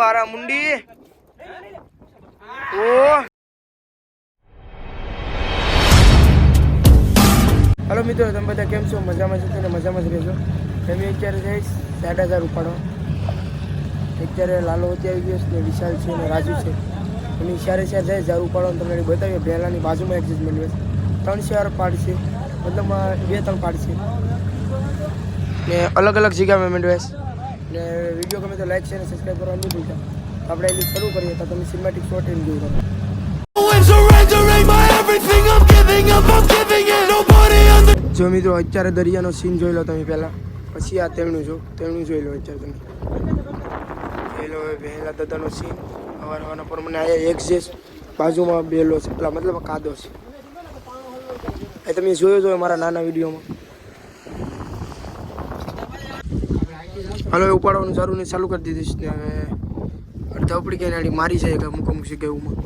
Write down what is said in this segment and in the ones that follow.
બારામુંડી ઓ. Hello મિત્રો, તમે બધા કેમ છો? મજામાં છો ને મજામાં જ રહેજો. તમે અત્યારે જઈશ સાઠ હજાર ઉપાડો. અત્યારે લાલો અત્યારે ગયો છે ને વિશાલ છે ને રાજુ છે. અને સારે સાર જાય હજાર ઉપાડો તમને બતાવીએ. પહેલાંની બાજુમાં એડજસ્ટમેન્ટ મેળવે ત્રણ ચાર પાડ છે. મતલબ બે ત્રણ પાડ છે. ને અલગ અલગ જગ્યામાં મેળવેશ ને વીડિયો ગમે તો લાઈક છે અને સબસ્ક્રાઈબ કરવા નહીં ભૂલતા. આપણે એની શરૂ કરીએ, તો તમે સિનેમેટિક શોર્ટ. Nobody under. જો મિત્રો, અત્યારે દરિયાનો સીન જોઈ લો તમે પહેલાં. પછી આ તેમનું જો તેમનું જોઈ લો અત્યારે તમે. જોઈ લો વહેલા દાદાનો સીન સવાર સવારના પર મને અહીંયા એક જે બાજુમાં બેલો છે. પેલા મતલબ કાદો છે. એ તમે જોયો છો મારા નાના વિડીયોમાં. હાલો એ ઉપાડવાનું સારું નહીં ચાલુ કરી દીધીશ ને હવે અડધા ઉપડી ગયા નાડી મારી જાય કે અમુક અમુક જગ્યાઓમાં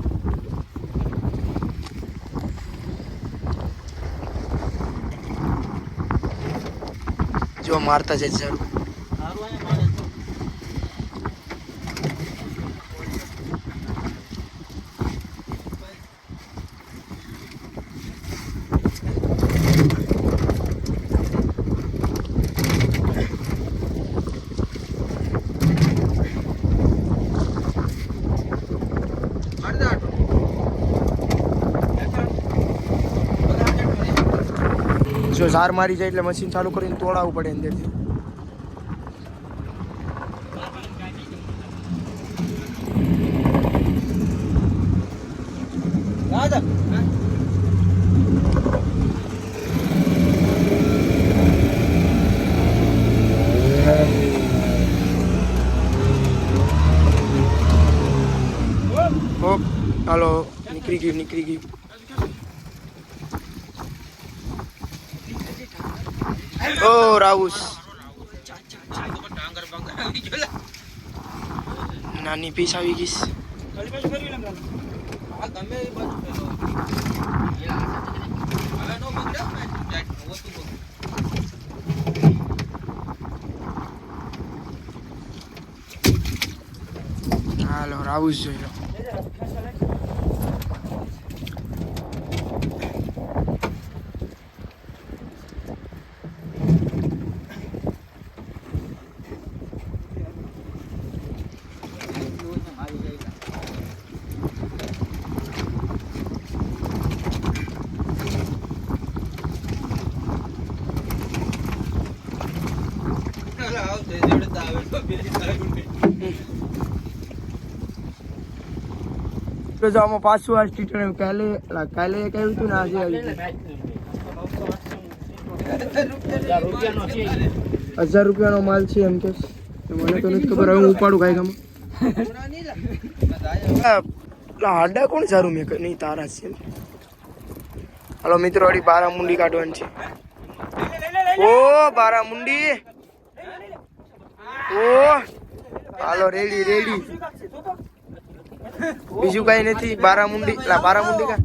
જો મારતા છે સારું જો ઝાર મારી જાય એટલે મશીન ચાલુ કરીને તોડાવવું પડે અંદરથી હાલો નીકળી ગયું નીકળી ગયું. ઓ રાઉસ નાની પીસ આવી ગઈશ હાલો રાઉસ જોઈ લો તો જો આમાં પાછું આ સ્ટીટર એમ કાલે કાલે કહ્યું હતું ને આજે આવ્યું હજાર રૂપિયાનો માલ છે એમ કે. મને તો નથી ખબર, હવે હું ઉપાડું કાંઈ ગામ હાડા કોણ સારું મેં? નહીં, તારા છે. હાલો મિત્રો વાળી બારામુંડી કાઢવાની છે. ઓ, બારામુંડી. ઓ, હાલો, રેડી રેડી. બીજું કઈ નથી, બારામુંડી, લા, બારામુંડી કા?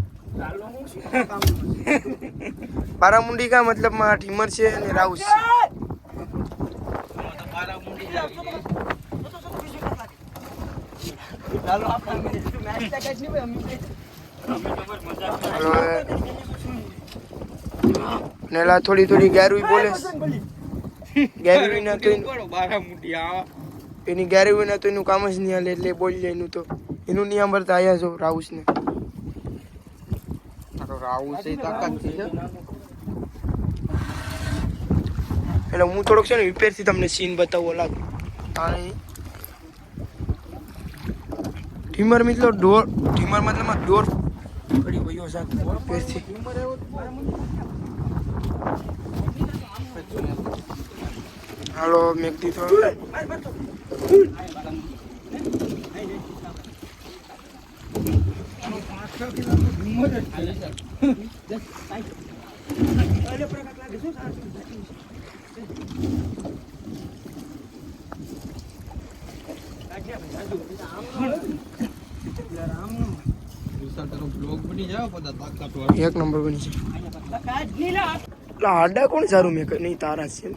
બારામુંડી કા મતલબમાં ઠીમર છે અને રાઉસ છે. નેલા થોડી થોડી ગારું બોલે ગેરવી ના તો એનું- એની ગેરવી ના તો એનું કામ જ નહીં હાલે એટલે બોલી જાય એનું તો. એનું નહીં સાંભળતા આવ્યા છો રાઉસ ને એટલે હું થોડોક છે ને રિપેરથી તમને સીન બતાવવો લાગુ પાણી ઢીમર મિત્રો ડોર ઢીમર મતલબ ડોર પડી ગયો સાહેબ વિપેરથી. હાલો મેં કીધું એક નંબર બની છે. હાડા કોણ સારું મેં નહીં તારા છે.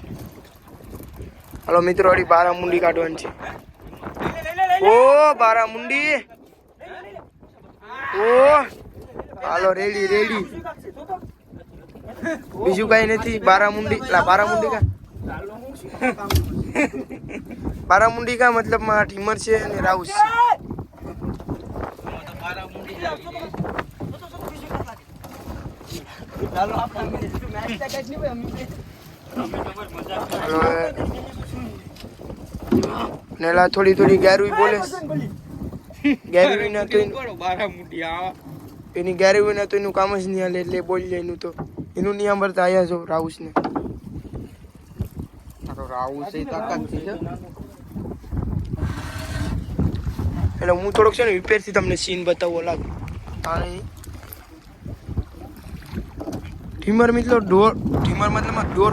હાલો મિત્રો અડી બારા મુંડી કાઢવાની છે. ઓ બારામુંડી. ઓ. હાલો રેડી રેડી. બીજું કઈ નથી બારામુંડી લા બારામુંડી કા? બારામુંડી કા મતલબમાં ઠીમર છે અને રાઉસ હાલો નેલા થોડી થોડી ગેરવી બોલે. ગેરવી ના તો એનું- એની ગેરવી ના તો એનું કામ જ નહીં હાલે એટલે બોલી જાય એનું તો. એનું નિયમ ભરતા આવ્યા છો રાઉસ ને એટલે હું થોડોક છે ને વિપેરથી તમને સીન બતાવવો લાગે ઠીમર મિત્રો ડોર ઠીમર મતલબ ડોર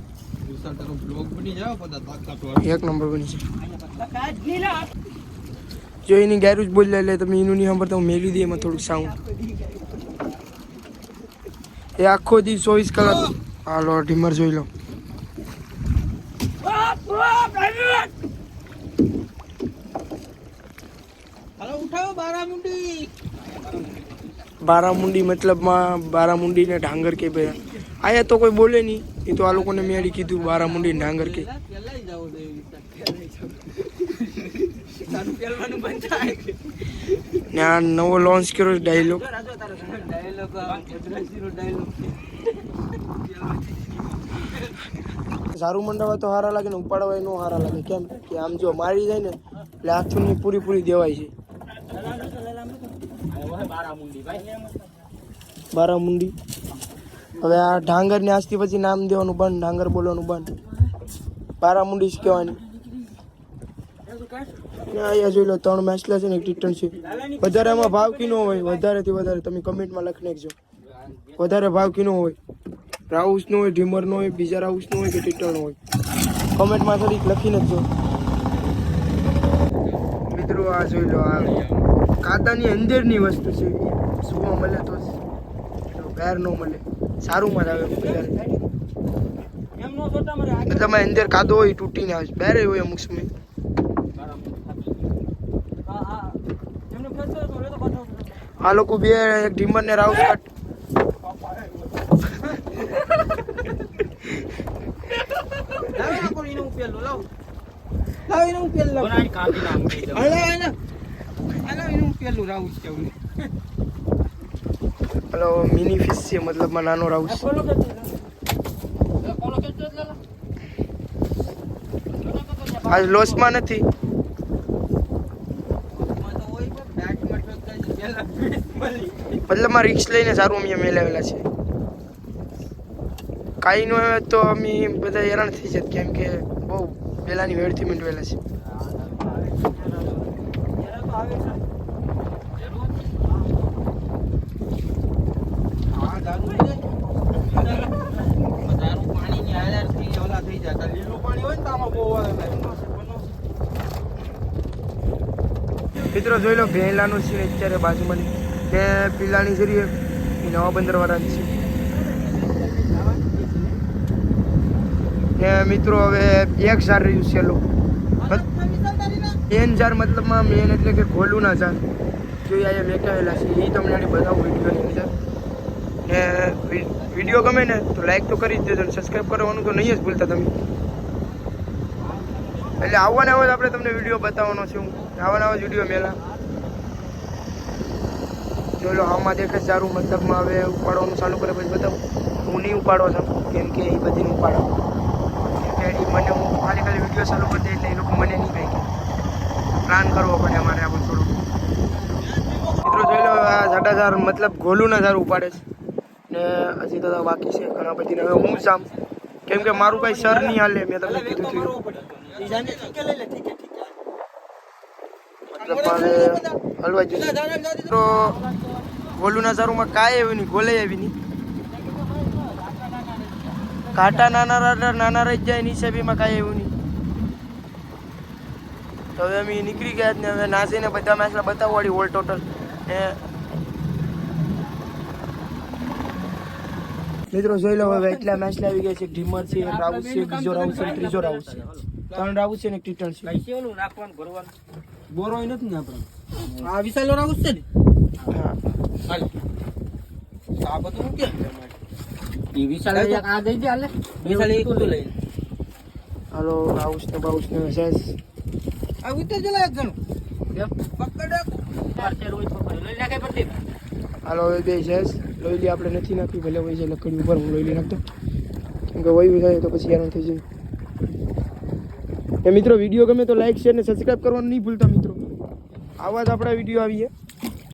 એક નંબર બની છે જો એની ગેરેજ બોલી લે તમે એનું નહીં સાંભળતા હું મેલી દઈએ એમાં થોડુંક સાઉન્ડ એ આખો દી ચોવીસ કલાક. હાલો ઢીમર જોઈ લો. બારામુંડી. મતલબમાં બારામુંડી ને ઢાંગર કે ભાઈ. આયા તો કોઈ બોલે નહીં. એ તો આ લોકોને મેળી કીધું બારામુંડી ડાંગર કે. આ નવો લોન્ચ કર્યો ડાયલોગ સારું મંડાવા તો સારા લાગે ને ઉપાડવા નો સારા લાગે. કેમ કે આમ જો મારી જાય ને, એટલે હાથની પૂરી પૂરી દેવાય છે. બારામુંડી હવે આ ઢાંગર ને આજથી પછી નામ દેવાનું બંધ, ડાંગર બોલવાનું બંધ. પારામુંડી જ કહેવાની. અહીંયા જોઈ લો, ત્રણ મેચલા છે ને, એક ટી છે. વધારે આમાં ભાવ કીનો હોય? વધારેથી વધારે. તમે કમેન્ટમાં લખી નાખજો. વધારે ભાવ કીનો હોય? રાઉસ નો હોય, ઢીમર નો હોય, બીજા રાઉસ નો હોય કે ટીટર હોય? કમેન્ટમાં થોડીક લખી નાખજો. મિત્રો, આ જોઈ લો, આ કાદાની અંદરની વસ્તુ છે. સુવા મળે તો. બહાર ન મળે. સારું માં આવે વધારે મતલબ આ અંદર કાદો હોય તૂટી તૂટીને આવે બેરે હોય અમુક સમય. આ લોકો બે એક ઢીમર ને રાઉસ કટ પેલો મિની ફિશ છે મતલબમાં નાનો રાઉસ. આજ લોસમાં નથી. મતલબમાં રિક્સ લઈને સારું અમે મેળવેલા છે. કાંઈ નો તો અમે બધા હેરાન થઈ જત કેમ કે બહુ પહેલાંની વેળથી મેળવેલા છે. મિત્રો જોઈ લો, ભેલાનું છે અત્યારે બાજુમાં. ને પીલાની જરીએ એ નવા બંદરવાળાની છે. ને મિત્રો હવે એક ઝાડ રહ્યું છે લો. એન ઝાડ મતલબમાં મેન એટલે કે ખોલું ના ઝાડ. જોઈ અહીંયા વેચાયેલા છે. એ તમને આની બતાવું વિડીયોની અંદર. વીડિયો ગમે ને તો લાઈક તો કરી જ દેજો ને સબસ્ક્રાઈબ કરવાનું તો નહીં જ ભૂલતા તમે. એટલે આવવાના આવો આપણે તમને વીડિયો બતાવવાનો છે હું. આવવાના જ વીડિયો મેલા. જોઈ આમાં દેખે સારું મતલબમાં હવે ઉપાડવાનું ચાલુ કરે, પછી બતાવું. હું નહીં ઉપાડો છું કેમ કે એ બધી નહીં ઉપાડો કેમ કે મને હું ખાલી ખાલી વીડિયો ચાલુ કરી દે એટલે એ લોકો મને નહીં કહે પ્લાન કરવો પડે અમારે આ બધું થોડું મિત્રો, જોઈ લો, આ સાડા ચાર મતલબ ગોલુના ઝાડ ઉપાડે છે. ને હજી તો બાકી છે ઘણા બધી હવે હું જામ કેમ કે મારું કઈ સર નહીં હાલે મેં તમને કીધું હતું મતલબ મારે હલવા જોઈએ તો ગોલુના સારુમાં કાંઈ એવું નહીં ગોલે એવી નહીં. કાંટા નાના નાના રહી જાય એની હિસાબીમાં કાંઈ એવું નહીં. તો હવે અમે નીકળી ગયા ને હવે નાસીને બધા મેચલા બતાવવાળી ઓલ ટોટલ ને મિત્રો જોઈ લો હવે એટલા મેચ આવી ગયા છે. ઢીમર છે એક રાઉસ છે બીજો રાઉસ છે ત્રીજો રાઉસ છે. ત્રણ રાઉસ છે ને એક ટી છે. કેવું નાખવાનું ભરવાનું? બોરો નથી ને આપણે? આ વિશાલ રાઉસ છે ને? હા. આ બધું હું કેમ એ વિશાલ આ દઈ દે હાલે. વિશાલ એક તું લઈ હાલો રાઉસ ને બાઉસ ને સેસ આ ઉતર જલા એક જણો. પકડ પાર્સેલ હોય પકડ લઈ નાખે પડતી હાલો બે સેસ લોહીલી આપણે નથી નાખવી ભલે હોય છે લકડી ઉપર હું લોહીલી નાખતો. કેમ કે વયું થાય તો પછી હેરાન થઈ જાય. એ મિત્રો, વીડિયો ગમે તો લાઈક શેર ને સબસ્ક્રાઈબ કરવાનું નહીં ભૂલતા મિત્રો. આવા જ આપણા વીડિયો આવીએ.